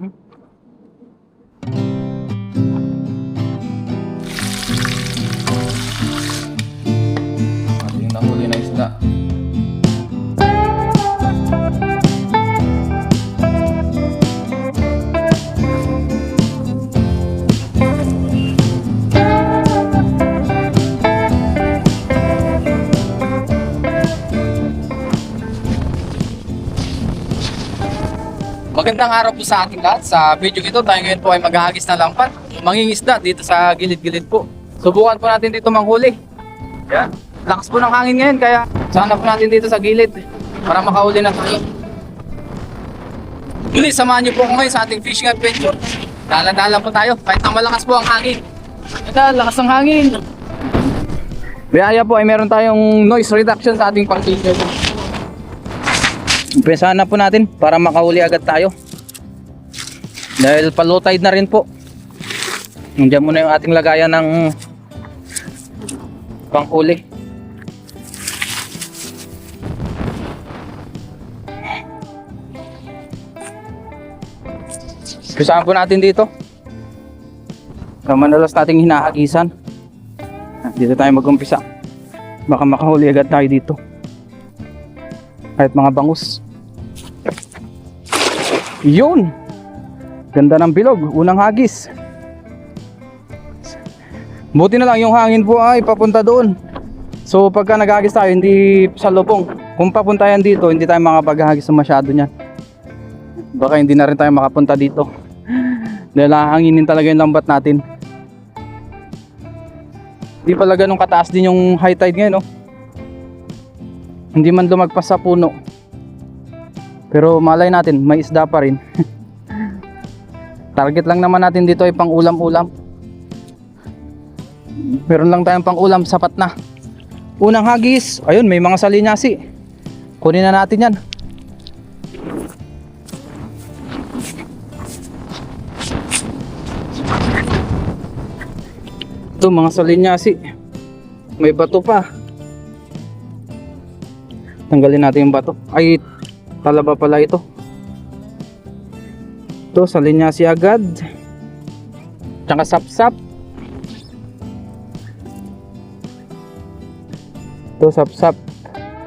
Ito Magandang araw po sa ating lahat. Sa video ito, tayo ngayon po ay maghahagis ng lampat. Mangingisda dito sa gilid-gilid po. Subukan po natin dito manghuli. Yan. Lakas po ng hangin ngayon, kaya sana po natin dito sa gilid para makahuli na tayo. Muli, samahan niyo po ako ngayon sa ating fishing adventure. Dalan-dalan po tayo, kahit na malakas po ang hangin. Ito, lakas ng hangin. Biyaya po ay meron tayong noise reduction sa ating pang-video. Umpisahan na po natin para makahuli agad tayo. Dahil pa-low tide na rin po. Nandiyan muna yung ating lagayan ng panghuli. Umpisahan po natin dito. Sa manalas nating hinahagisan. Dito tayo mag-umpisa. Baka makahuli agad tayo dito. Kahit mga bangus. Yun! Ganda ng bilog, unang hagis. Buti na lang yung hangin po ay papunta doon. So pagka naghagis tayo, hindi sa lubong. Kung papunta yan dito, hindi tayo makapaghagis na masyado niyan. Baka hindi na rin tayo makapunta dito. Dahil hanginin talaga yung lambat natin. Hindi pala ganun kataas din yung high tide ngayon, no? Hindi man lumagpas sa puno. Pero malay natin, may isda pa rin. Target lang naman natin dito ay pang ulam-ulam. Meron lang tayong pang ulam, sapat na. Unang hagis, ayun, may mga salinyasi. Kunin na natin yan. Ito, mga salinyasi. May bato pa. Tanggalin natin yung bato. Ay, talaba pala ito. Ito, salinyasi agad. Tsaka sapsap. Ito, sapsap.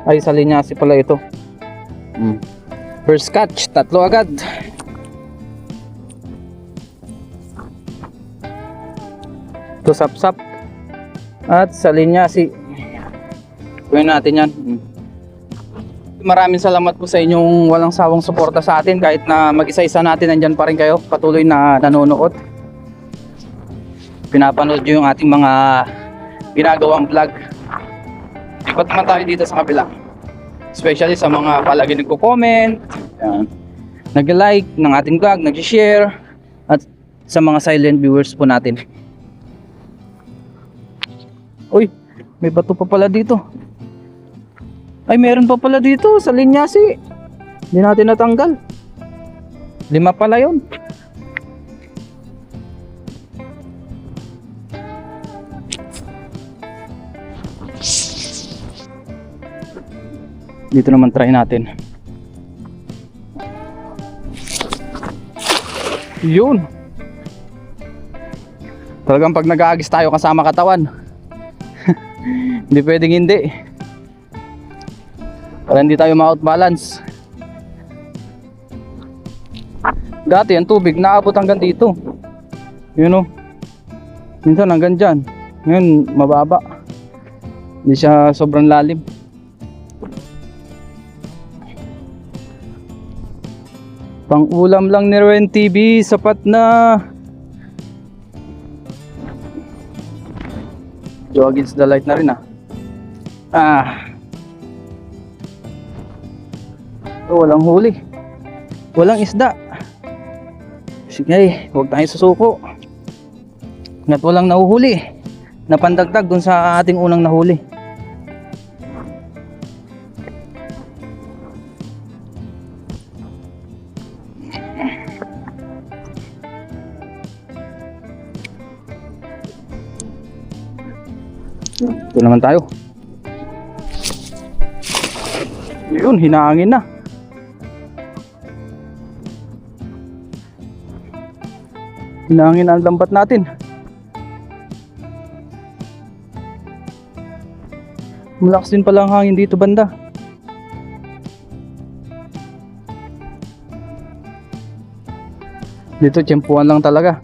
Ay, salinyasi pala ito. Mm. First catch, tatlo agad. Ito, sapsap. At salinyasi. Gawin natin yan. Mm. Maraming salamat po sa inyong walang sawang suporta sa atin kahit na mag-isa-isa natin nandyan pa rin kayo patuloy na nanonood. Pinapanood nyo yung ating mga ginagawang vlog. Ikot naman tayo dito sa kabila. Especially sa mga palagi nagko-comment, nag-like ng ating vlog, nag-share, at sa mga silent viewers po natin. Uy, may bato pa pala dito. Ay, meron pa pala dito sa linyasi. Hindi natin natanggal. Lima pala yon. Dito naman try natin. Yun. Talagang pag nag-aagis tayo kasama katawan. hindi pwedeng hindi. Para hindi tayo ma-outbalance. Dati ang tubig naabot hanggang dito. Yun o. Minsan hanggang dyan. Ngayon mababa. Hindi siya sobrang lalim. Pang ulam lang ni Ren TV, sapat na. Go against the light na rin ah. Ah. Oh, walang huli. Walang isda. Sige, huwag tayong susuko. Nga't walang nahuhuli. Napandagdag dun sa ating unang nahuli. Ito naman tayo. Yun, hinangin na. Hinangin ang lambat natin. Malakas din pala ang hangin dito banda. Dito tiyempuan lang talaga.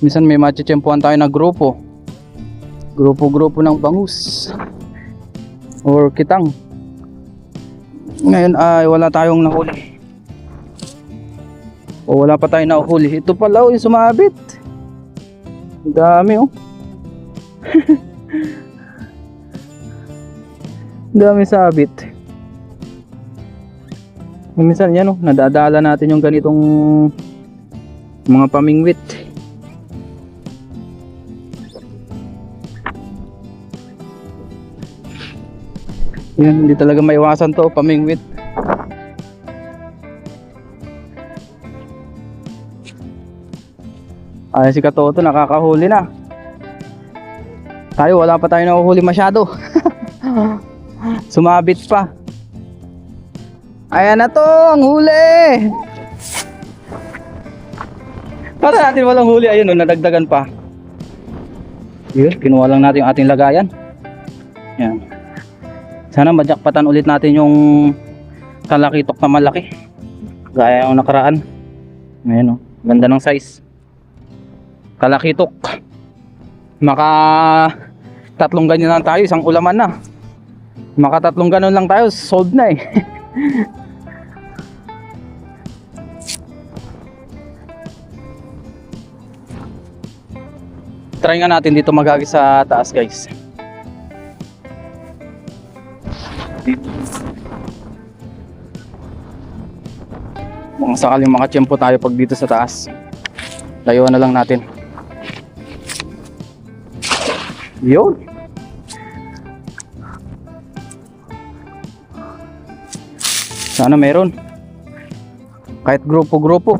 Minsan may matitiyempuan tayo na grupo. Grupo-grupo ng bangus. Or kitang. Ngayon ay wala tayong nahuli. O wala pa tayong nahuli. Ito pala oh, yung sumabit. Ang dami oh. Dami sabit. Minsan yan oh, nadadala natin yung ganitong mga pamingwit. Yan, hindi talaga maiwasan to, pamingwit. Ay, si Katoto nakakahuli na. Tayo, wala pa tayo nakuhuli masyado. Sumabit pa. Ayan na to, ang huli! Para natin walang huli, ayun, no, nadagdagan pa. Yun, kinuha lang natin yung ating lagayan. Yan. Sana majakpatan ulit natin yung kalakitok na malaki. Gaya yung nakaraan. Ayan, oh, ganda ng size. Kalakitok. Maka tatlong ganyan lang tayo, isang ulaman na. Maka tatlong ganon lang tayo, sold na eh. Try nga natin dito maghagi sa taas guys. Mga sakaling makachempo tayo pag dito sa taas. Layuan na lang natin. Yun. Sana meron. Kahit grupo-grupo.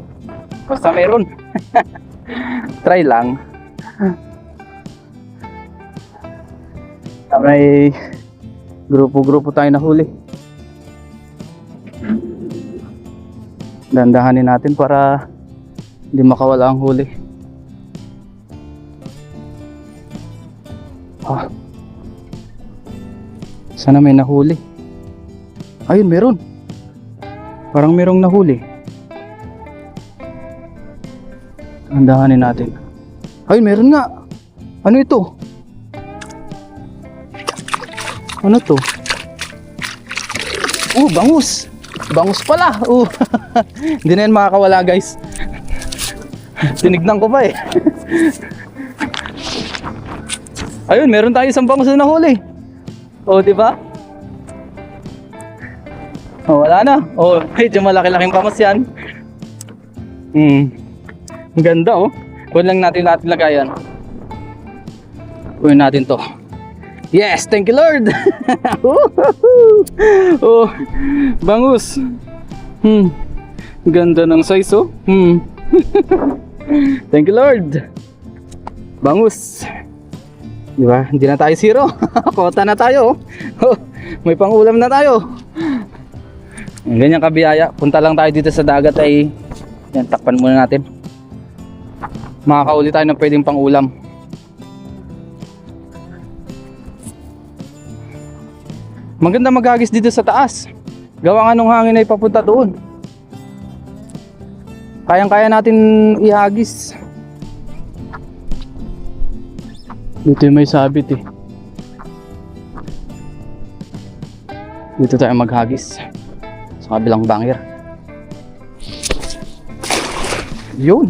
Basta meron. Try lang. May grupo-grupo tayo nahuli. Dandahanin natin para hindi makawala ang huli. Sana may nahuli. Ayun, meron. Parang merong nahuli. Dandahanin natin. Ayun, meron nga. Ano ito? Ano to? Oh, bangus. Bangus pala. Oh. Hindi na yan makakawala, guys. Tinignan ko pa eh. Ayun, meron tayo isang bangus na nahuli. Oh, di ba? Oh, wala na. Oh, medyo malaki-laking bangus yan. Hmm. Ang ganda oh. Kunin lang natin natin lagayan. Kunin natin to. Yes, thank you Lord. oh, bangus. Hmm. Ganda ng size oh. Hmm. thank you Lord. Bangus. Di ba? Hindi na tayo zero. Kota na tayo. Oh, may pangulam na tayo. Ganyan kabiyaya. Punta lang tayo dito sa dagat ay yan, takpan muna natin. Makakauli tayo ng pwedeng pangulam. Maganda maghagis dito sa taas. Gawa nga nung hangin ay papunta doon. Kayang-kaya natin ihagis. Dito may sabit eh. Dito tayo maghagis. Sa kabilang bangir. Yun.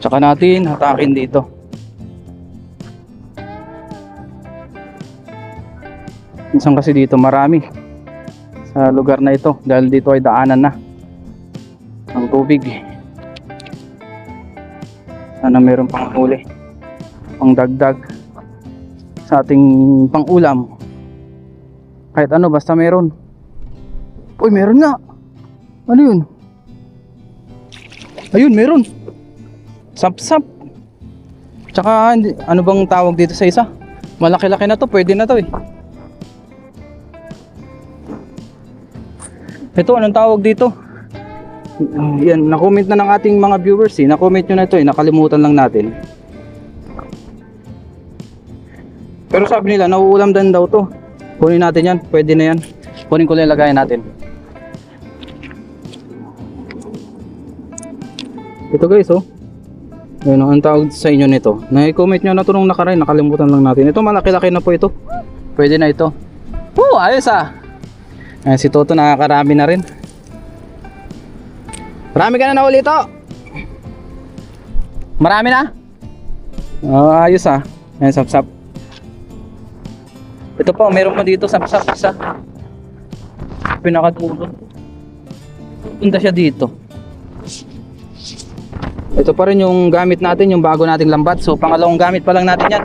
Tsaka natin hatakin dito. Minsan kasi dito marami sa lugar na ito dahil dito ay daanan na ng tubig. Sana meron pang huli, pang dagdag sa ating pang-ulam. Kahit ano, basta meron. Uy, meron nga. Ano yun? Ayun, meron. Sap-sap. Tsaka, hindi- ano bang tawag dito sa isa? Malaki-laki na to, pwede na to eh. Ito, anong tawag dito? Uh, yan, na-comment na ng ating mga viewers eh. Na-comment nyo na ito eh, nakalimutan lang natin. Pero sabi nila, nauulam din daw to. Kunin natin yan, pwede na yan. Kunin ko lang lagayan natin. Ito guys oh. Ayun, oh, ang tawag sa inyo nito. Na-comment nyo na ito nung nakaraan, nakalimutan lang natin. Ito malaki-laki na po ito. Pwede na ito. Oh, ayos ah. Ayan, si Toto nakakarami na rin. Marami ka na na ulit oh. Marami na? Oh, ayos ah. Ayan, sap-sap. Ito po, meron pa dito sap-sap isa. Pinakadulo. Punta siya dito. Ito pa rin yung gamit natin, yung bago nating lambat. So, pangalawang gamit pa lang natin yan.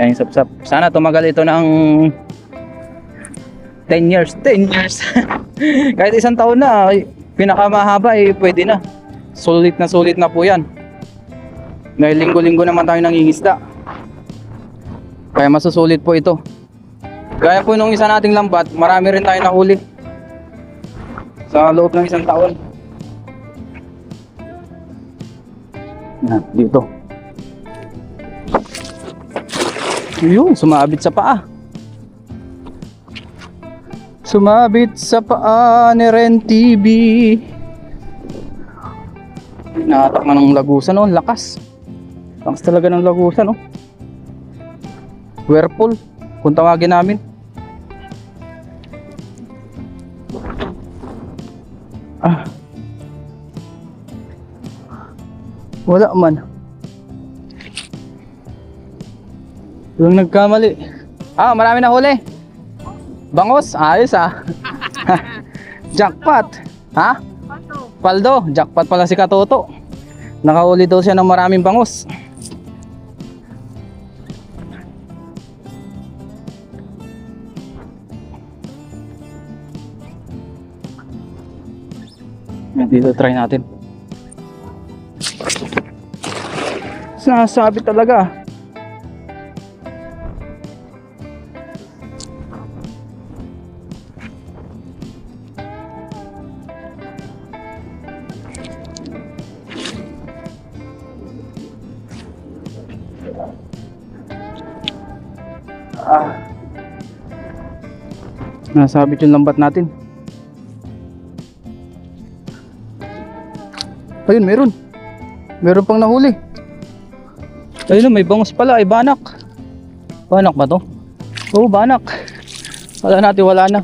Ayan, sap-sap. Sana tumagal ito ng 10 years. 10 years. Kahit isang taon na, pinakamahaba eh, pwede na. Sulit na sulit na po yan. Dahil linggo-linggo naman tayo nangingisda. Kaya masusulit po ito. Gaya po nung isa nating lambat, marami rin tayo nahuli. Sa loob ng isang taon. Yan, dito. Yun, sumabit sa paa. Sumabit sa paa ni Ren TV. Nakatakman ng lagusan, no? Lakas. Lakas talaga ng lagusan, no? Whirlpool, kung tawagin namin. Ah. Wala man. Yung nagkamali. Ah, marami na huli. Bangos, ayos ah. Jackpot. Ha? Paldo, jackpot pala si Katoto. Nakahuli daw siya ng maraming bangos. Dito try natin. Sinasabi talaga. Nasabit yung lambat natin. Ayun, meron. Meron pang nahuli. Ayun, may bangus pala. Ay, banak. Banak ba to? Oo, banak. Wala natin, wala na.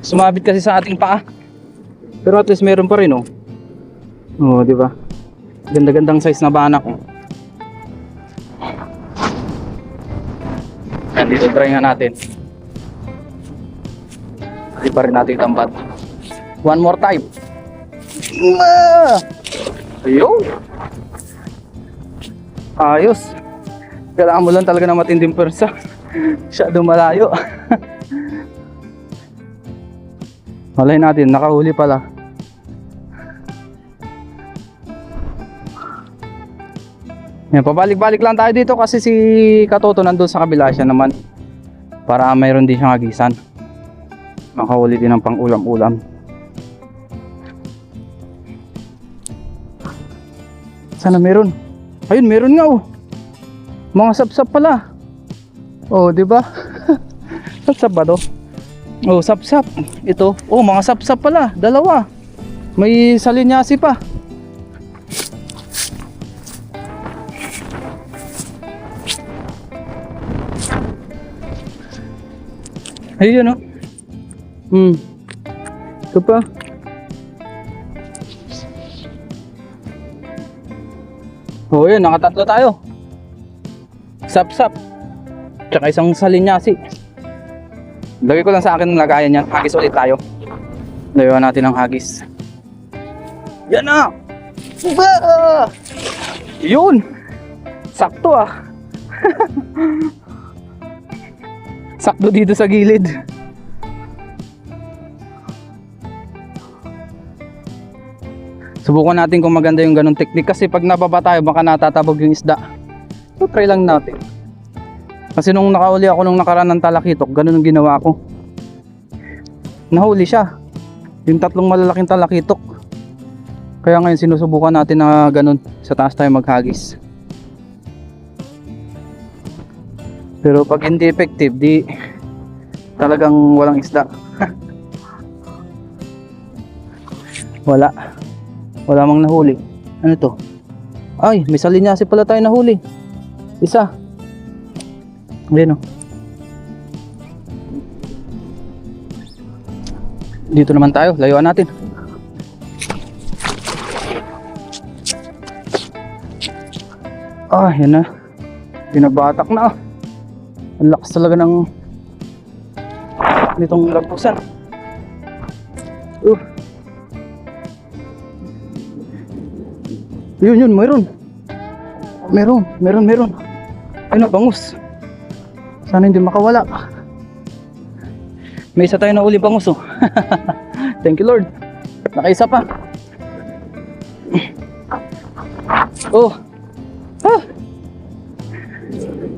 Sumabit kasi sa ating paa. Pero at least meron pa rin, oh. Oo, di ba? Ganda-gandang size na banak, oh. Dito try nga natin. Hindi pa rin natin tambat. One more time. Ma! Ayun. Ayos. Kailangan mo lang talaga ng matinding persa. Siya dumalayo. Malay natin, nakahuli pala. Yan, pabalik-balik lang tayo dito kasi si Katoto nandun sa kabila siya naman. Para mayroon din siyang agisan. Makahuli din ng pang ulam-ulam. Sana meron. Ayun, meron nga oh. Mga sapsap pala. Oh, di ba? sapsap ba to? Oh, sapsap. Ito. Oh, mga sapsap pala. Dalawa. May salinyasi pa. Ayun oh. Hmm. Ito pa. Oo, yun, nakatatlo tayo. Sap-sap. Tsaka isang salinyasi. Lagay ko lang sa akin ng lagayan yan. Hagis ulit tayo. Layuan natin ang hagis. Yan na! Ba! Yun! Sakto ah. Sakto dito sa gilid. Subukan natin kung maganda yung ganong technique kasi pag nababa tayo baka natatabog yung isda. So try lang natin. Kasi nung nakauli ako nung nakaraan ng talakitok, ganun ang ginawa ko. Nahuli siya. Yung tatlong malalaking talakitok. Kaya ngayon sinusubukan natin na ganun. Sa taas tayo maghagis. Pero pag hindi effective, di talagang walang isda. Wala. Wala mang nahuli. Ano to? Ay, may salinyasi pala tayo nahuli. Isa. Ayan o. Dito naman tayo, layuan natin. Ah, yan na. Binabatak na. ah. Ang lakas talaga ng nitong lampusan. Uh. Yun, yun, meron. Meron, meron, meron. Ayun na, bangus. Sana hindi makawala. May isa tayo na uli bangus oh. Thank you Lord. Nakaisa pa. Oh. Ah.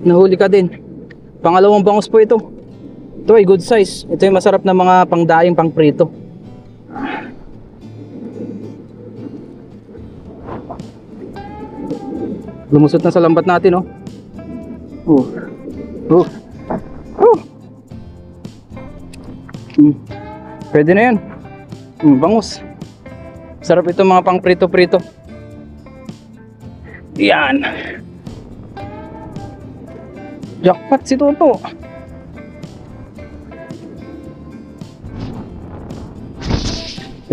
Nahuli ka din. Pangalawang bangus po ito. Ito ay good size. Ito yung masarap na mga pangdaing pang prito. Lumusot na sa lambat natin, oh. Oh. Oh. Oh. Mm. Pwede na yan. Mm, bangus. Sarap ito mga pang prito-prito. Yan. Jackpot si Toto.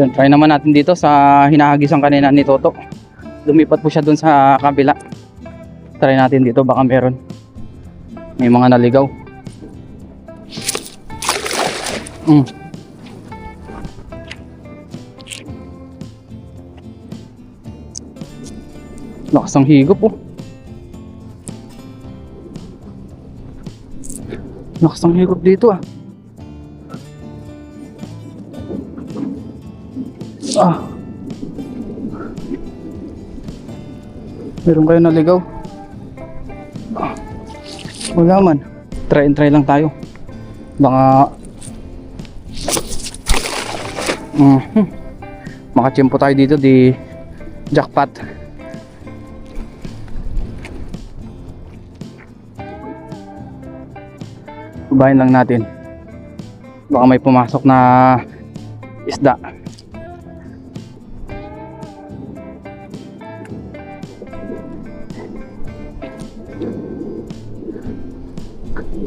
Yan, try naman natin dito sa hinahagisan kanina ni Toto. Lumipat po siya dun sa kabila. Try natin dito, baka meron. May mga naligaw. Mm. Lakas ng higop oh. Lakas ng higop dito ah. Ah. Meron kayo naligaw? Ah. Wala man. Try and try lang tayo. Baka Mhm. Makachimpo tayo dito di jackpot. Babayin lang natin. Baka may pumasok na isda.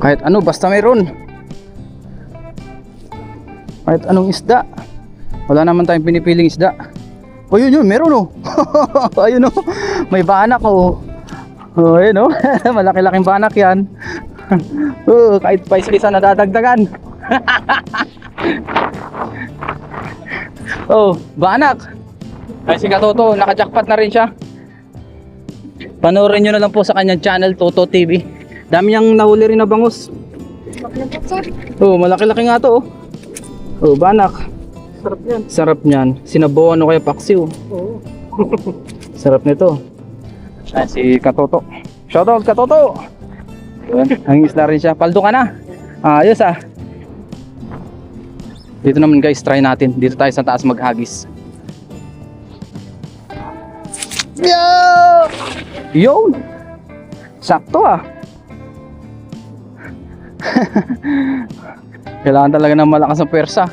Kahit ano, basta mayroon. Kahit anong isda. Wala naman tayong pinipiling isda. O yun yun, meron oh. Ayun oh. May banak oh. Oh, ayun oh. Malaki-laking banak yan. oh, kahit pa isa-isa nadadagdagan. oh, banak. Ay si Katoto, naka-jackpot na rin siya. Panoorin nyo na lang po sa kanyang channel, Toto TV. Dami niyang nahuli rin na bangus. Oh, malaki-laki nga to oh. Oh, banak. Sarap yan. Sarap niyan. Sinabawan o kaya paksiw. Oo. Sarap nito. Ay, si Katoto. Shoutout Katoto! Yun, ang isla rin siya. Paldo ka na. Ayos ah. Dito naman guys, try natin. Dito tayo sa taas maghagis. Yo! Yun! Sakto ah. Kailangan talaga ng malakas ang pwersa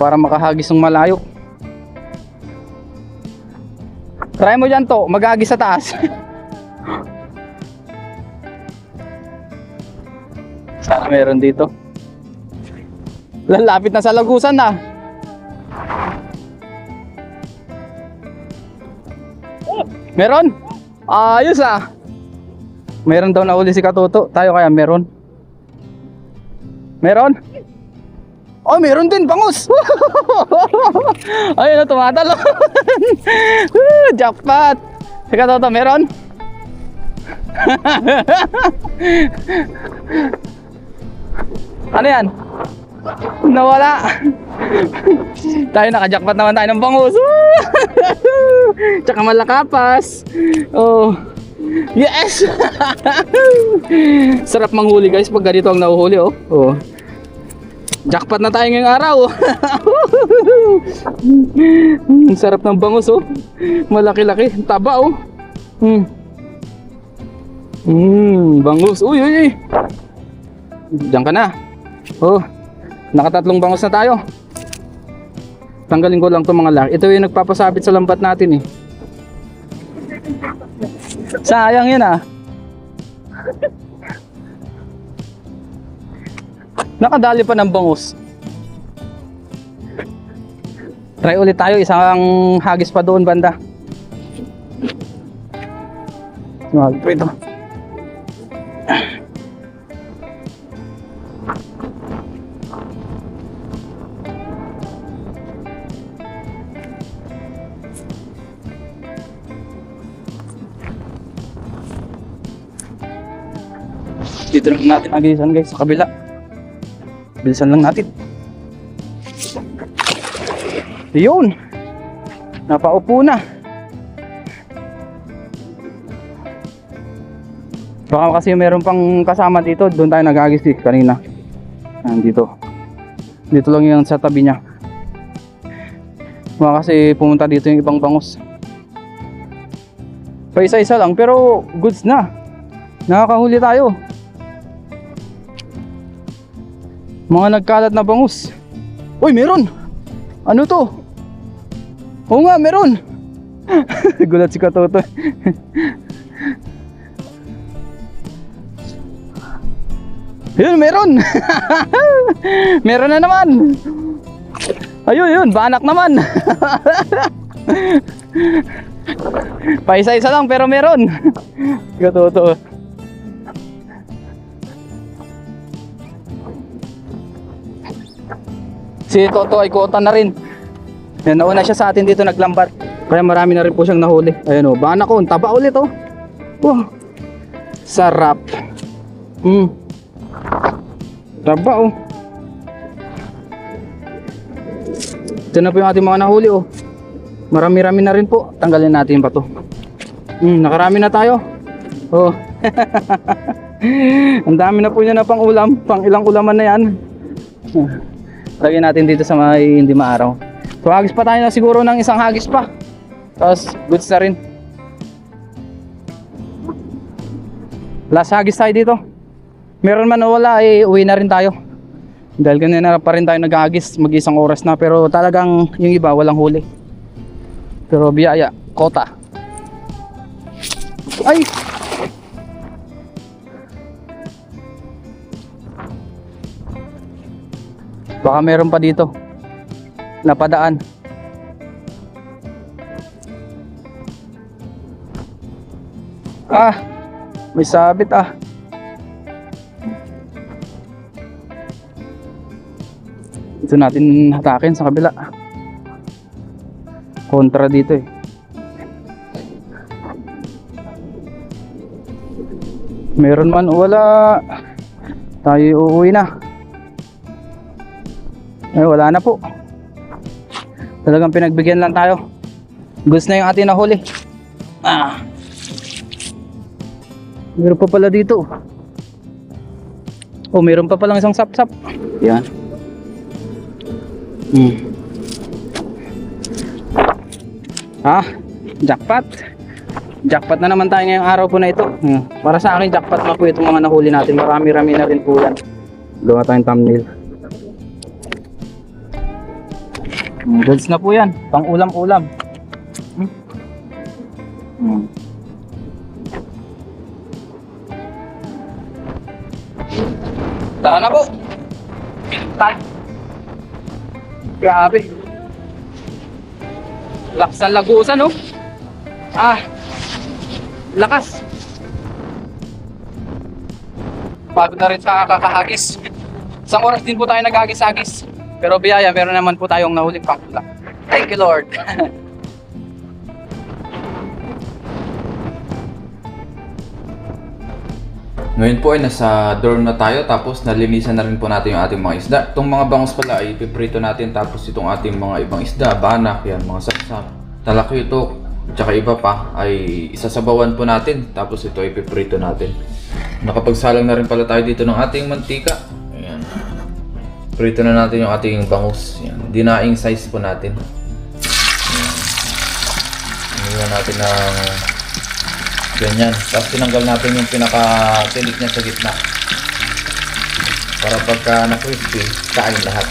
para makahagis ng malayo. Try mo dyan to, maghagis sa taas. meron dito. Lalapit na sa lagusan na. Meron? Ayos ah. Meron daw na uli si Katuto. Tayo kaya meron? Meron? Oh, meron din, bangus! Ayun na, tumatalo. Jackpot! Si Katuto, meron? ano yan? Nawala. tayo nakajakpat naman tayo ng bangus. Tsaka malakapas. Oh. Yes! Sarap manghuli guys pag ganito ang nahuhuli oh. oh. Jackpot na tayo ngayong araw. Sarap ng bangus oh. Malaki-laki, taba oh. Hmm. Hmm, bangus. Uy, uy, uy. Diyan ka na. Oh. Nakatatlong bangus na tayo. Tanggalin ko lang 'tong mga laki. Ito yung nagpapasabit sa lambat natin eh. Sayang yun ah. Nakadali pa ng bangus. Try ulit tayo, isang hagis pa doon banda. Mahal pa ito. Dito lang natin agisan guys sa kabila. Bilisan lang natin. Yun. Napaupo na. Baka kasi meron pang kasama dito. Doon tayo nag-agis eh, kanina. Nandito. Dito lang yung sa tabi niya. Baka kasi pumunta dito yung ibang bangus. Pa isa-isa lang pero goods na. Nakakahuli tayo. Mga nagkalat na bangus. Uy, meron! Ano to? Oo nga, meron! Gulat si Katoto. Yun, meron! meron na naman! Ayun, yun, banak naman! Paisa-isa lang pero meron! Katoto. Si Toto ay kuota na rin. Yan, nauna siya sa atin dito naglambat. Kaya marami na rin po siyang nahuli. Ayan o, baka ko, taba ulit o. Oh. Sarap. Mm. Taba o. Ito na po yung ating mga nahuli o. Marami-rami na rin po. Tanggalin natin pa to. Mm, nakarami na tayo. Oh. Ang dami na po niya na pang ulam. Pang ilang ulaman na yan. Lagyan natin dito sa may hindi maaraw. So hagis pa tayo na siguro ng isang hagis pa. Tapos goods na rin. Last hagis tayo dito. Meron man o wala eh uwi na rin tayo. Dahil kanina pa rin tayo nag-hagis mag isang oras na pero talagang yung iba walang huli. Pero biyaya, kota. Ay! Baka meron pa dito. Napadaan. Ah, may sabit ah. Ito natin hatakin sa kabila. Kontra dito eh. Meron man wala. Tayo uuwi na. Ay, wala na po. Talagang pinagbigyan lang tayo. Gusto na yung ating nahuli. Ah. Meron pa pala dito. Oh, meron pa palang isang sap-sap. Yan. Hmm. Ah, jackpot. Jackpot na naman tayo ngayong araw po na ito. Hmm. Para sa akin, jackpot na po itong mga nahuli natin. Marami-rami na rin po yan. Gawa tayong thumbnail. Goods na po yan. Pang ulam-ulam. Hmm? Hmm. Na po. Tan. Grabe. Lakas ng lagusan, no? Ah. Lakas. Pagod na rin sa kakahagis. Isang oras din po tayo nag-agis-agis. Pero biyaya, meron naman po tayong nahuling pakula. Thank you, Lord. Ngayon po ay nasa dorm na tayo tapos nalinisan na rin po natin yung ating mga isda. Itong mga bangus pala ay piprito natin tapos itong ating mga ibang isda, banak, yan, mga sapsap, talakyutok, tsaka iba pa ay isasabawan po natin. Tapos ito ay piprito natin. Nakapagsalang na rin pala tayo dito ng ating mantika. Prito na natin yung ating bangus. Ayan. Dinaing size po natin. Iniwan natin ng ganyan. Tapos tinanggal natin yung pinaka-tinik niya sa gitna. Para pagka na-crispy, kain lahat.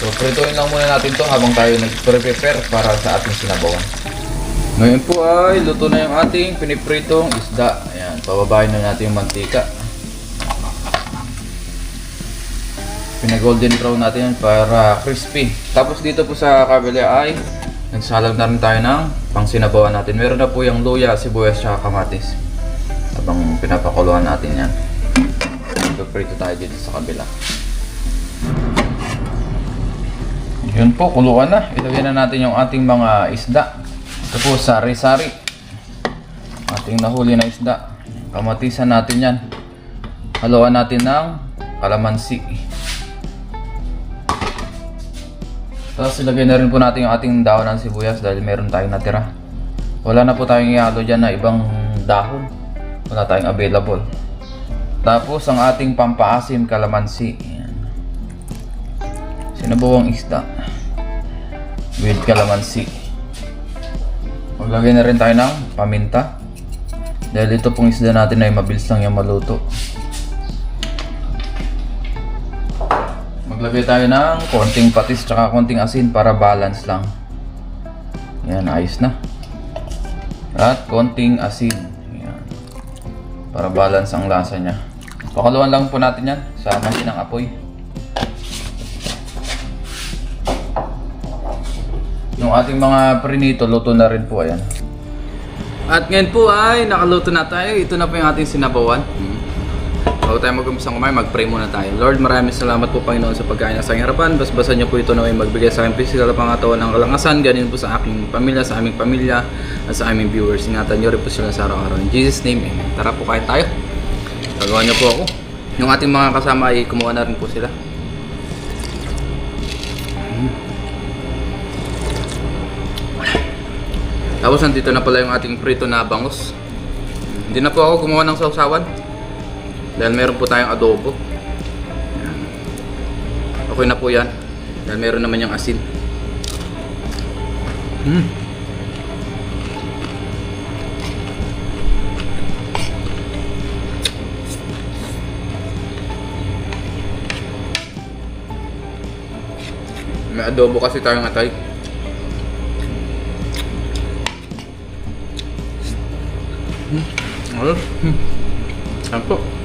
So, prituin lang muna natin to habang tayo nag-prepare para sa ating sinabawan. Ngayon po ay luto na yung ating pinipritong isda. Ayan, pababayin na natin yung mantika. Pinag-golden brown natin para crispy. Tapos dito po sa kabila ay nagsalag na rin tayo ng pang sinabawan natin. Meron na po yung luya, sibuyas, at kamatis. Habang pinapakuluan natin yan. Prito tayo dito sa kabila. Yun po, kuluan na. Ilagay na natin yung ating mga isda. Ito po, sari-sari. Ating nahuli na isda. Kamatisan natin yan. Haluan natin ng kalamansi. Tapos ilagay na rin po natin yung ating dahon ng sibuyas dahil meron tayong natira. Wala na po tayong ihalo dyan na ibang dahon. Wala tayong available. Tapos ang ating pampaasim kalamansi. Sinabawang isda. With kalamansi. Maglagay na rin tayo ng paminta. Dahil ito pong isda natin ay mabilis lang yung maluto. Maglagay tayo ng konting patis tsaka konting asin para balance lang. Yan, ayos na. At konting asin. Yan. Para balance ang lasa niya. Pakaluan lang po natin yan sa machine ng apoy. Yung ating mga prinito, luto na rin po. Ayan. At ngayon po ay nakaluto na tayo. Ito na po yung ating sinabawan. Bago tayo mag-umpisang kumain, mag-pray muna tayo. Lord, maraming salamat po Panginoon sa pagkain na sa aking harapan. Basbasan niyo po ito na may magbigay sa aking physical na pangatawan ng kalangasan. Ganyan po sa aking pamilya, sa aming pamilya, at sa aming viewers. Ingatan niyo rin po sila sa araw-araw. In Jesus' name, Amen. Tara po kain tayo. Tagawan niyo po ako. Yung ating mga kasama ay kumuha na rin po sila. Tapos nandito na pala yung ating prito na bangus. Hindi na po ako gumawa ng sausawan. Dahil meron po tayong adobo. Okay na po yan. Dahil meron naman yung asin. Hmm. May adobo kasi tayong atay. Ano? Hmm.